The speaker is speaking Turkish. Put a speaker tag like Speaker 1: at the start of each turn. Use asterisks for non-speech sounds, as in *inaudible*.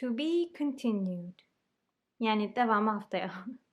Speaker 1: To be continued. Yani devamı haftaya. *laughs*